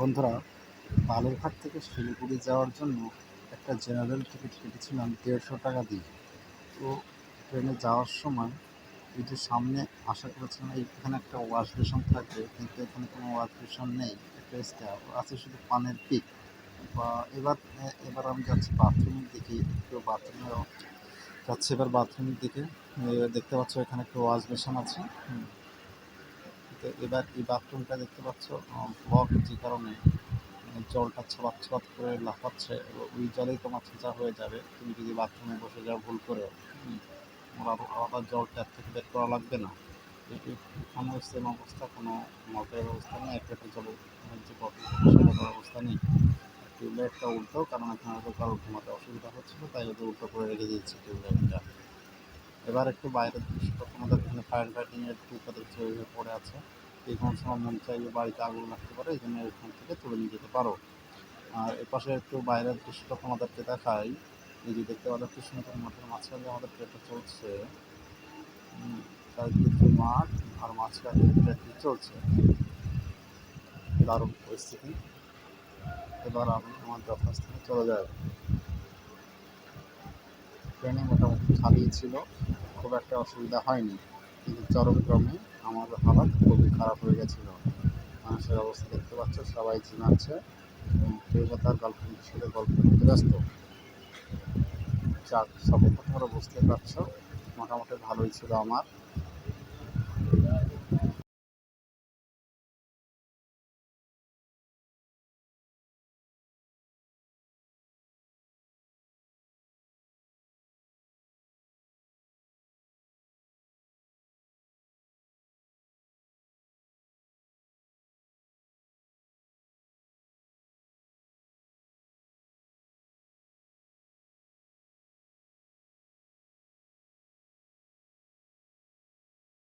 বন্ধুরা, বালুরঘাট থেকে শিলিগুড়ি যাওয়ার জন্য একটা জেনারেল টিকিট কেটেছিলাম দেড়শো টাকা দিয়ে। তো ট্রেনে যাওয়ার সময় এই যে সামনে আশা করেছিলাম এখানে একটা ওয়াশ বেসন থাকবে, কিন্তু এখানে কোনো ওয়াশ বেসন নেই, একটা স্ট্যাপ আছে শুধু পানের পিক বা এবার এবার আমি যাচ্ছি বাথরুমের দিকে, একটু বাথরুমে যাচ্ছি, এবার বাথরুমের দিকে। দেখতে পাচ্ছ এখানে একটা ওয়াশ বেসন আছে। তো এবার এই বাথরুমটা দেখতে পাচ্ছ ব্লক যে কারণে জলটা ছবাত ছবাত করে লাফাচ্ছে ওই জলেই তোমার ছেঁচা হয়ে যাবে। তুমি যদি বাথরুমে বসে যাও, ভুল করে আলাদা জল ট্যাপ থেকে বের করা লাগবে না। এখানে সেম অবস্থা, কোনো মটের ব্যবস্থা নেই, একটা জল যে ব্যবস্থা নেই। টিউবলাইটটা উল্টো, কারণ এখানে হয়তো কারও ঘুমাতে অসুবিধা হচ্ছিল, তাই ওদের উল্টো করে রেখে দিয়েছি টিউবলাইটটা। এবার একটু বাইরের দৃশ্যটা তোমাদের এখানে ফায়ার ফাইটিংয়ের ওইভাবে পড়ে আছে। এই কোনো সময় মন চাইলে বাড়িতে আগুন লাগতে পারে, এই জন্য এখান থেকে তুলে নিয়ে যেতে পারো। আর এপাশে একটু বাইরের দৃশ্যটা তোমাদেরকে দেখাই। এই যে দেখতে পাচ্ছ কি সুন্দর মাঠের মাঝখানে আমাদের ট্রেনটা চলছে চারিদিকে মাঠ আর মাঝখানে ট্রেনটি চলছে। দারুণ পরিস্থিতি। এবার আমি আমার যথাস্থানে চলে যাই। ট্রেনে মোটামুটি খালি ছিল, খুব একটা অসুবিধা হয়নি। কিন্তু চরমক্রমে আমার হালাত খুবই খারাপ হয়ে গেছিল। মানুষের অবস্থা দেখতে পাচ্ছ, সবাই জিনাচ্ছে এবং কেউ বা তার গার্লফ্রেন্ডের সাথে গল্প করতে ব্যস্ত। যাক, সব কথা বুঝতে পারছ মোটামুটি ভালোই ছিল আমার।